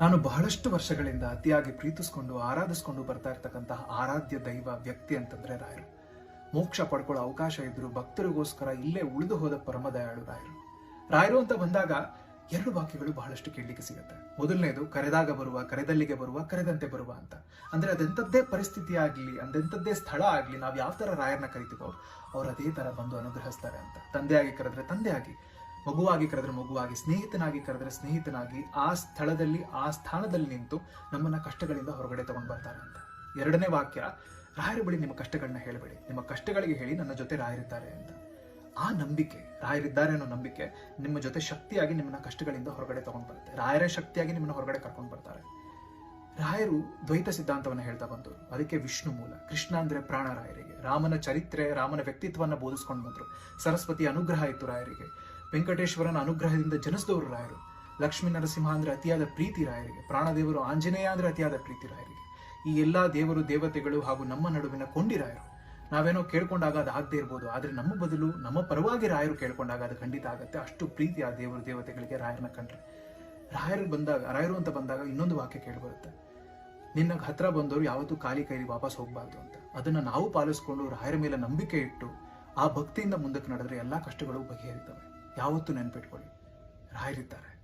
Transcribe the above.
ನಾನು ಬಹಳಷ್ಟು ವರ್ಷಗಳಿಂದ ಅತಿಯಾಗಿ ಪ್ರೀತಿಸ್ಕೊಂಡು, ಆರಾಧಿಸ್ಕೊಂಡು ಬರ್ತಾ ಇರ್ತಕ್ಕಂತಹ ಆರಾಧ್ಯ ದೈವ ವ್ಯಕ್ತಿ ಅಂತಂದ್ರೆ ರಾಯರು. ಮೋಕ್ಷ ಪಡ್ಕೊಳ್ಳೋ ಅವಕಾಶ ಇದ್ರು ಭಕ್ತರಿಗೋಸ್ಕರ ಇಲ್ಲೇ ಉಳಿದು ಹೋದ ಪರಮ ರಾಯರು. ರಾಯರು ಅಂತ ಬಂದಾಗ ಎರಡು ವಾಕ್ಯಗಳು ಬಹಳಷ್ಟು ಕೇಳಲಿಕ್ಕೆ ಸಿಗುತ್ತೆ. ಮೊದಲನೇದು, ಕರೆದಾಗ ಬರುವ, ಕರೆದಲ್ಲಿಗೆ ಬರುವ, ಕರೆದಂತೆ ಬರುವ ಅಂತ. ಅಂದ್ರೆ ಅದೆಂಥದ್ದೇ ಪರಿಸ್ಥಿತಿ ಆಗ್ಲಿ ಅದೆಂಥದ್ದೇ ಸ್ಥಳ ಆಗ್ಲಿ, ನಾವು ಯಾವ ತರ ರಾಯರನ್ನ ಕರಿತೀವೋ, ಅವ್ರು ಅದೇ ತರ ಬಂದು ಅನುಗ್ರಹಿಸ್ತಾರೆ ಅಂತ. ತಂದೆಯಾಗಿ ಕರೆದ್ರೆ ತಂದೆಯಾಗಿ ಮಗುವಾಗಿ ಕರೆದ್ರೆ ಮಗುವಾಗಿ, ಸ್ನೇಹಿತನಾಗಿ ಕರೆದ್ರೆ ಸ್ನೇಹಿತನಾಗಿ, ಆ ಸ್ಥಳದಲ್ಲಿ, ಆ ಸ್ಥಾನದಲ್ಲಿ ನಿಂತು ನಮ್ಮನ್ನ ಕಷ್ಟಗಳಿಂದ ಹೊರಗಡೆ ತಗೊಂಡು ಬರ್ತಾರೆ ಅಂತ ಎರಡನೇ ವಾಕ್ಯ, ರಾಯರ ಬಳಿ ನಿಮ್ಮ ಕಷ್ಟಗಳನ್ನ ಹೇಳಬೇಡಿ. ನಿಮ್ಮ ಕಷ್ಟಗಳಿಗೆ ಹೇಳಿ ನನ್ನ ಜೊತೆ ರಾಯರಿದ್ದಾರೆ ಅಂತ. ಆ ನಂಬಿಕೆ, ರಾಯರಿದ್ದಾರೆ ಅನ್ನೋ ನಂಬಿಕೆ ನಿಮ್ಮ ಜೊತೆ ಶಕ್ತಿಯಾಗಿ ನಿಮ್ಮನ್ನ ಕಷ್ಟಗಳಿಂದ ಹೊರಗಡೆ ತಗೊಂಡು ಬರುತ್ತೆ. ರಾಯರೇ ಶಕ್ತಿಯಾಗಿ ನಿಮ್ಮನ್ನ ಹೊರಗಡೆ ಕರ್ಕೊಂಡು ಬರ್ತಾರೆ. ರಾಯರು ದ್ವೈತ ಸಿದ್ಧಾಂತವನ್ನು ಹೇಳ್ತಾ ಬಂದರು. ಅದಕ್ಕೆ ವಿಷ್ಣು ಮೂಲ, ಕೃಷ್ಣ ಅಂದ್ರೆ ಪ್ರಾಣ ರಾಯರಿಗೆ. ರಾಮನ ಚರಿತ್ರೆ, ರಾಮನ ವ್ಯಕ್ತಿತ್ವವನ್ನು ಬೋಧಿಸ್ಕೊಂಡು ಬಂದರು. ಸರಸ್ವತಿ ಅನುಗ್ರಹ ಇತ್ತು ರಾಯರಿಗೆ. ವೆಂಕಟೇಶ್ವರನ ಅನುಗ್ರಹದಿಂದ ಜನಿಸಿದವರು ರಾಯರು, ಲಕ್ಷ್ಮೀ ನರಸಿಂಹ ಅಂದ್ರೆ ಅತಿಯಾದ ಪ್ರೀತಿ ರಾಯರಿಗೆ, ಪ್ರಾಣದೇವರು ಆಂಜನೇಯ ಅಂದ್ರೆ ಅತಿಯಾದ ಪ್ರೀತಿ ರಾಯರಿಗೆ, ಈ ಎಲ್ಲಾ ದೇವರು ದೇವತೆಗಳು ಹಾಗೂ ನಮ್ಮ ನಡುವಿನ ಕೊಂಡಿ ರಾಯರು ನಾವೇನೋ ಕೇಳ್ಕೊಂಡಾಗ ಅದು ಆಗದೆ ಇರ್ಬೋದು, ಆದ್ರೆ ನಮ್ಮ ಬದಲು ನಮ್ಮ ಪರವಾಗಿ ರಾಯರು ಕೇಳ್ಕೊಂಡಾಗ ಅದು ಖಂಡಿತ ಆಗುತ್ತೆ. ಅಷ್ಟು ಪ್ರೀತಿ ಆ ದೇವರು ದೇವತೆಗಳಿಗೆ ರಾಯರನ್ನ ಕಂಡ್ರೆ. ರಾಯರು ಬಂದಾಗ, ರಾಯರು ಅಂತ ಬಂದಾಗ ಇನ್ನೊಂದು ವಾಕ್ಯ ಕೇಳಿಬರುತ್ತೆ. ನಿನ್ನ ಹತ್ರ ಬಂದವರು ಯಾವತ್ತೂ ಖಾಲಿ ಕೈಲಿ ವಾಪಸ್ ಹೋಗ್ಬಾರ್ದು ಅಂತ. ಅದನ್ನ ನಾವು ಪಾಲಿಸ್ಕೊಂಡು ರಾಯರ ಮೇಲೆ ನಂಬಿಕೆ ಇಟ್ಟು ಆ ಭಕ್ತಿಯಿಂದ ಮುಂದಕ್ಕೆ ನಡೆದ್ರೆ ಎಲ್ಲಾ ಕಷ್ಟಗಳು ಬಗೆಹರಿತವೆ. ಯಾವತ್ತೂ ನೆನಪಿಟ್ಕೊಳ್ಳಿ. ರಾಯರಿದ್ದಾರೆ.